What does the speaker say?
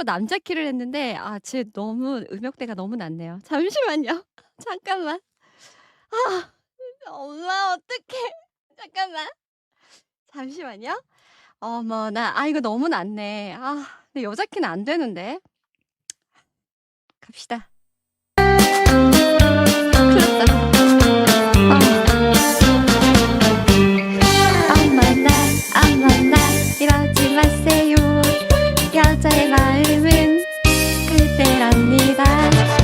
일부러 남자 키를 했는데 아쟤 너무 음역대가 너무 낮네요. 잠시만요. 잠깐만. 아 엄마 어떡해. 잠깐만. 잠시만요. 어머나. 아 이거 너무 낮네. 아 근데 여자 키는 안 되는데. 갑시다. 났다. 여자의 마음은 그때랍니다.